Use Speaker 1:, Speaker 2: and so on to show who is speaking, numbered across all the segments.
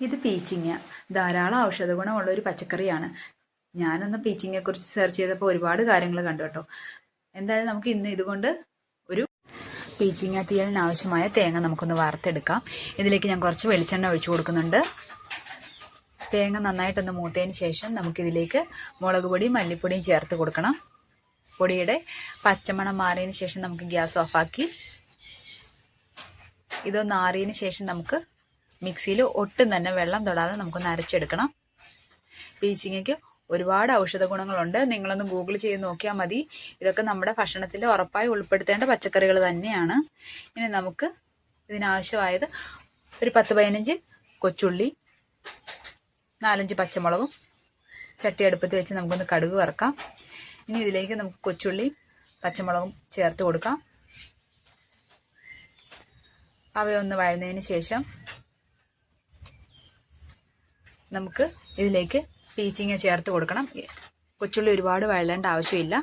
Speaker 1: ഇത് പീച്ചിങ്ങ ധാരാളം ഔഷധ ഗുണമുള്ള ഒരു പച്ചക്കറിയാണ്. ഞാനൊന്ന് പീച്ചിങ്ങയെ കുറിച്ച് സെർച്ച് ചെയ്തപ്പോൾ ഒരുപാട് കാര്യങ്ങൾ കണ്ടു കേട്ടോ. എന്തായാലും നമുക്ക് ഇന്ന് ഇതുകൊണ്ട് ഒരു പീച്ചിങ്ങ തീയലിന് ആവശ്യമായ തേങ്ങ നമുക്കൊന്ന് വറുത്തെടുക്കാം. ഇതിലേക്ക് ഞാൻ കുറച്ച് വെളിച്ചെണ്ണ ഒഴിച്ചു കൊടുക്കുന്നുണ്ട്. തേങ്ങ നന്നായിട്ടൊന്ന് മൂത്തതിന് ശേഷം നമുക്കിതിലേക്ക് മുളക് പൊടിയും മല്ലിപ്പൊടിയും ചേർത്ത് കൊടുക്കണം. പൊടിയുടെ പച്ചമണം മാറിയതിന് ശേഷം നമുക്ക് ഗ്യാസ് ഓഫാക്കി. ഇതൊന്ന് ആറിയതിന് ശേഷം നമുക്ക് മിക്സിയിൽ ഒട്ടും തന്നെ വെള്ളം തൊടാതെ നമുക്കൊന്ന് അരച്ചെടുക്കണം. പീച്ചിങ്ങയ്ക്ക് ഒരുപാട് ഔഷധ ഗുണങ്ങളുണ്ട്. നിങ്ങളൊന്ന് ഗൂഗിൾ ചെയ്ത് നോക്കിയാൽ മതി. ഇതൊക്കെ നമ്മുടെ ഭക്ഷണത്തിൽ ഉറപ്പായി ഉൾപ്പെടുത്തേണ്ട പച്ചക്കറികൾ തന്നെയാണ്. ഇനി നമുക്ക് ഇതിനാവശ്യമായത് ഒരു പത്ത് പതിനഞ്ച് കൊച്ചുള്ളി നാലഞ്ച് പച്ചമുളകും ചട്ടി അടുപ്പത്ത് വെച്ച് നമുക്കൊന്ന് കടുക് വറക്കാം. ഇനി ഇതിലേക്ക് നമുക്ക് കൊച്ചുള്ളി പച്ചമുളകും ചേർത്ത് കൊടുക്കാം. അവയൊന്ന് വഴന്നതിന് ശേഷം നമുക്ക് ഇതിലേക്ക് പീച്ചിങ്ങ ചേർത്ത് കൊടുക്കണം. കൊച്ചുള്ളി ഒരുപാട് വഴലേണ്ട ആവശ്യമില്ല.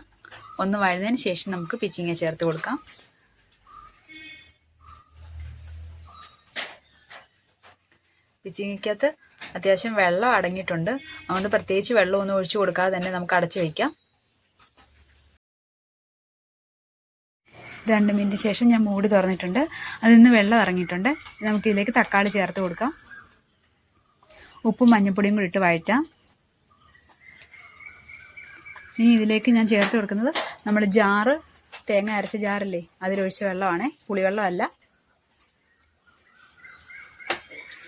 Speaker 1: ഒന്ന് വഴന്നതിന് ശേഷം നമുക്ക് പീച്ചിങ്ങ ചേർത്ത് കൊടുക്കാം. പിച്ചിങ്ങയ്ക്കകത്ത് അത്യാവശ്യം വെള്ളം അടങ്ങിയിട്ടുണ്ട്. അതുകൊണ്ട് പ്രത്യേകിച്ച് വെള്ളം ഒന്നും ഒഴിച്ചു കൊടുക്കാതെ തന്നെ നമുക്ക് അടച്ചു വയ്ക്കാം. രണ്ട് മിനിറ്റ് ശേഷം ഞാൻ മൂടി തുറന്നിട്ടുണ്ട്. അതിൽ നിന്ന് വെള്ളം ഇറങ്ങിയിട്ടുണ്ട്. നമുക്ക് ഇതിലേക്ക് തക്കാളി ചേർത്ത് കൊടുക്കാം. ഉപ്പും മഞ്ഞൾപ്പൊടിയും കൂടി ഇട്ട് വഴറ്റാം. ഇനി ഇതിലേക്ക് ഞാൻ ചേർത്ത് കൊടുക്കുന്നത് നമ്മൾ ജാറ് തേങ്ങ അരച്ച ജാറില്ലേ അതിലൊഴിച്ച വെള്ളമാണേ. പുളിവെള്ളമല്ല.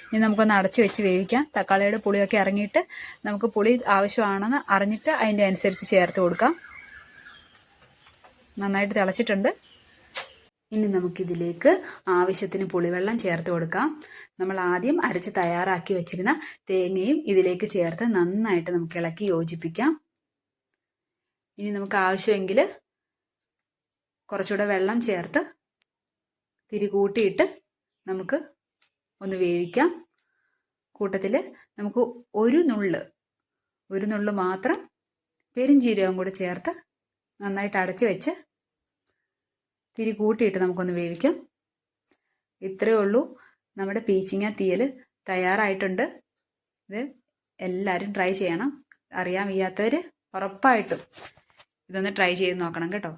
Speaker 1: ഇനി നമുക്കൊന്ന് അടച്ചു വെച്ച് വേവിക്കാം. തക്കാളിയുടെ പുളിയൊക്കെ ഇറങ്ങിയിട്ട് നമുക്ക് പുളി ആവശ്യമാണെന്ന് അറിഞ്ഞിട്ട് അതിന്റെ അനുസരിച്ച് ചേർത്ത് കൊടുക്കാം. നന്നായിട്ട് തിളച്ചിട്ടുണ്ട്. ഇനി നമുക്കിതിലേക്ക് ആവശ്യത്തിന് പുളിവെള്ളം ചേർത്ത് കൊടുക്കാം. നമ്മൾ ആദ്യം അരച്ച് തയ്യാറാക്കി വെച്ചിരുന്ന തേങ്ങയും ഇതിലേക്ക് ചേർത്ത് നന്നായിട്ട് നമുക്ക് ഇളക്കി യോജിപ്പിക്കാം. ഇനി നമുക്ക് ആവശ്യമെങ്കിൽ കുറച്ചുകൂടെ വെള്ളം ചേർത്ത് തിരി കൂട്ടിയിട്ട് നമുക്ക് ഒന്ന് വേവിക്കാം. കൂട്ടത്തിൽ നമുക്ക് ഒരു നുള്ള് ഒരു നുള്ള് മാത്രം പെരിഞ്ചീരകം കൂടെ ചേർത്ത് നന്നായിട്ട് അടച്ചു വെച്ച് തിരി കൂട്ടിയിട്ട് നമുക്കൊന്ന് വേവിക്കാം. ഇത്രയേ ഉള്ളൂ. നമ്മുടെ പീച്ചിങ്ങ തീയൽ തയ്യാറായിട്ടുണ്ട്. ഇത് എല്ലാവരും ട്രൈ ചെയ്യണം. അറിയാൻ വയ്യാത്തവർ ഉറപ്പായിട്ടും ഇതൊന്ന് ട്രൈ ചെയ്ത് നോക്കണം കേട്ടോ.